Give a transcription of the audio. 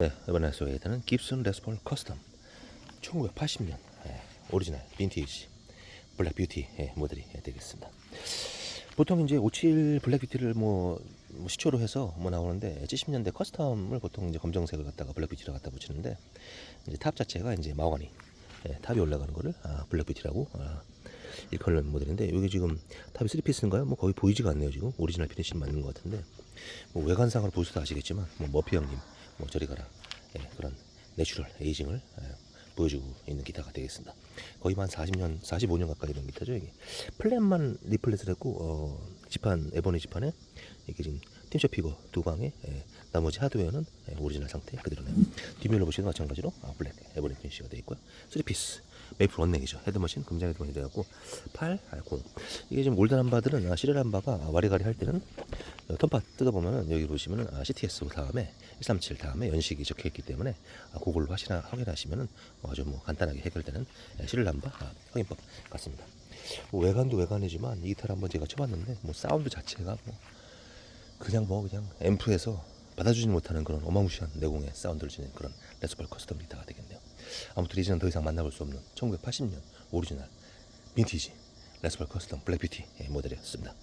네, 이번에 소개해드리는 깁슨 레스폴 커스텀 1980년 예, 오리지널 빈티지 블랙 뷰티 예, 모델이 되겠습니다. 보통 이제 57 블랙 뷰티를 뭐, 뭐 시초로 해서 뭐 나오는데 70년대 커스텀을 보통 이제 검정색을 갖다가 블랙 뷰티를 갖다 붙이는데 이제 탑 자체가 이제 마호가니 예, 탑이 올라가는 거를 아, 블랙 뷰티라고 아, 일컬는 모델인데 이게 지금 탑이 3피스인가요? 뭐 거의 보이지가 않네요 지금 오리지널 피니시 맞는 것 같은데 뭐 외관상으로 보셔도 아시겠지만 뭐 머피 형님 뭐 저리 가라 예, 그런 내추럴 에이징을 예, 보여주고 있는 기타가 되겠습니다. 거의 한 40년, 45년 가까이 된 기타죠. 이게 플랫만 리플렛을 했고 어, 지판 에보니 지판에 이게 지금 팀셔 피거 두 방에 예, 나머지 하드웨어는 예, 오리지널 상태 그대로네요. 뒷면을 보시면 마찬가지로 아, 블랙 에보니 피니시가 되어 있고요. 3피스 메이플 원넥이죠. 헤드머신 금장 헤드머신 되었고 8, 아, 0 이게 지금 올드 남바들은 아, 시리얼 남바가 아, 와리가리 할 때는 어, 턴파 뜯어보면은 여기 보시면은 아, CTS 다음에 137 다음에 연식이 적혀있기 때문에 아, 그걸 확인 확인하시면은 뭐 아주 뭐 간단하게 해결되는 예, 시리얼 남바 아, 확인법 같습니다. 뭐 외관도 외관이지만 이 기타를 한번 제가 쳐봤는데 뭐 사운드 자체가 뭐 그냥 뭐 그냥 앰프에서 받아주지 못하는 그런 어마무시한 내공의 사운드를 지닌 그런 레스폴 커스텀 기타가 되겠네요. 아무튼 이제는 더 이상 만나볼 수 없는 1980년 오리지널 빈티지 레스폴 커스텀 블랙 뷰티 예, 모델이었습니다.